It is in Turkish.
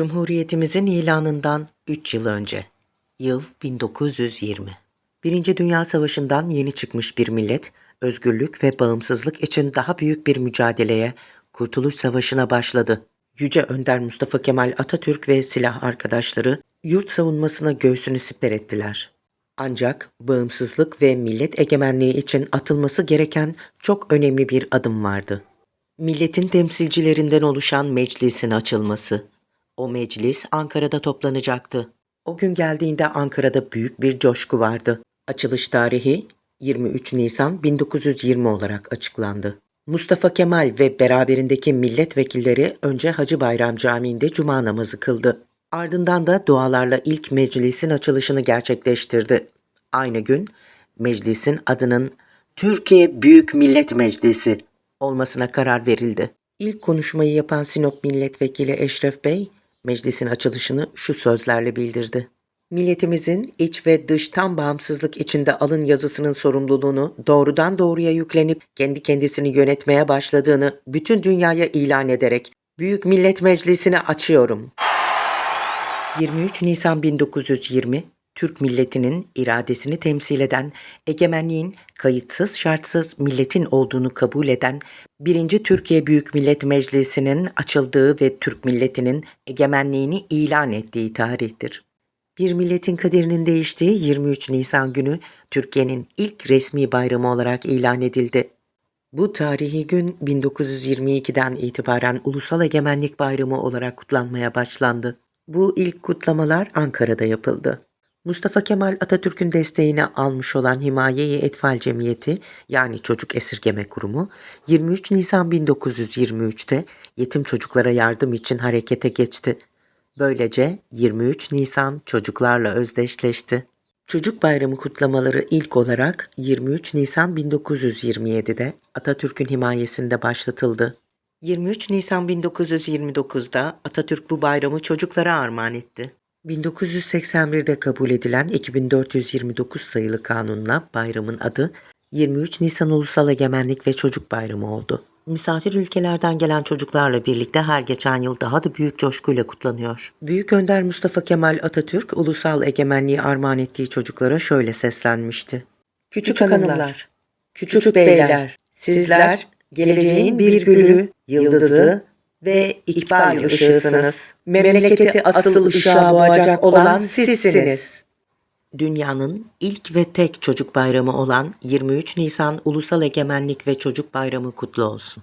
Cumhuriyetimizin ilanından 3 yıl önce. Yıl 1920. Birinci Dünya Savaşı'ndan yeni çıkmış bir millet, özgürlük ve bağımsızlık için daha büyük bir mücadeleye, Kurtuluş Savaşı'na başladı. Yüce Önder Mustafa Kemal Atatürk ve silah arkadaşları yurt savunmasına göğsünü siper ettiler. Ancak bağımsızlık ve millet egemenliği için atılması gereken çok önemli bir adım vardı. Milletin temsilcilerinden oluşan meclisin açılması. O meclis Ankara'da toplanacaktı. O gün geldiğinde Ankara'da büyük bir coşku vardı. Açılış tarihi 23 Nisan 1920 olarak açıklandı. Mustafa Kemal ve beraberindeki milletvekilleri önce Hacı Bayram Camii'nde cuma namazı kıldı. Ardından da dualarla ilk meclisin açılışını gerçekleştirdi. Aynı gün meclisin adının Türkiye Büyük Millet Meclisi olmasına karar verildi. İlk konuşmayı yapan Sinop Milletvekili Eşref Bey, meclisin açılışını şu sözlerle bildirdi. Milletimizin iç ve dış tam bağımsızlık içinde alın yazısının sorumluluğunu doğrudan doğruya yüklenip kendi kendisini yönetmeye başladığını bütün dünyaya ilan ederek Büyük Millet Meclisi'ni açıyorum. 23 Nisan 1920 Türk milletinin iradesini temsil eden, egemenliğin kayıtsız şartsız milletin olduğunu kabul eden 1. Türkiye Büyük Millet Meclisi'nin açıldığı ve Türk milletinin egemenliğini ilan ettiği tarihtir. Bir milletin kaderinin değiştiği 23 Nisan günü Türkiye'nin ilk resmi bayramı olarak ilan edildi. Bu tarihi gün 1922'den itibaren Ulusal Egemenlik Bayramı olarak kutlanmaya başlandı. Bu ilk kutlamalar Ankara'da yapıldı. Mustafa Kemal Atatürk'ün desteğini almış olan Himaye-i Etfal Cemiyeti yani Çocuk Esirgeme Kurumu 23 Nisan 1923'te yetim çocuklara yardım için harekete geçti. Böylece 23 Nisan çocuklarla özdeşleşti. Çocuk Bayramı kutlamaları ilk olarak 23 Nisan 1927'de Atatürk'ün himayesinde başlatıldı. 23 Nisan 1929'da Atatürk bu bayramı çocuklara armağan etti. 1981'de kabul edilen 2429 sayılı kanunla bayramın adı 23 Nisan Ulusal Egemenlik ve Çocuk Bayramı oldu. Misafir ülkelerden gelen çocuklarla birlikte her geçen yıl daha da büyük coşkuyla kutlanıyor. Büyük Önder Mustafa Kemal Atatürk ulusal egemenliği armağan ettiği çocuklara şöyle seslenmişti. Küçük hanımlar, küçük beyler, sizler geleceğin bir gülü, yıldızı ve ikbal ışığısınız. Memleketi asıl ışığa boğacak olan sizsiniz. Dünyanın ilk ve tek çocuk bayramı olan 23 Nisan Ulusal Egemenlik ve Çocuk Bayramı kutlu olsun.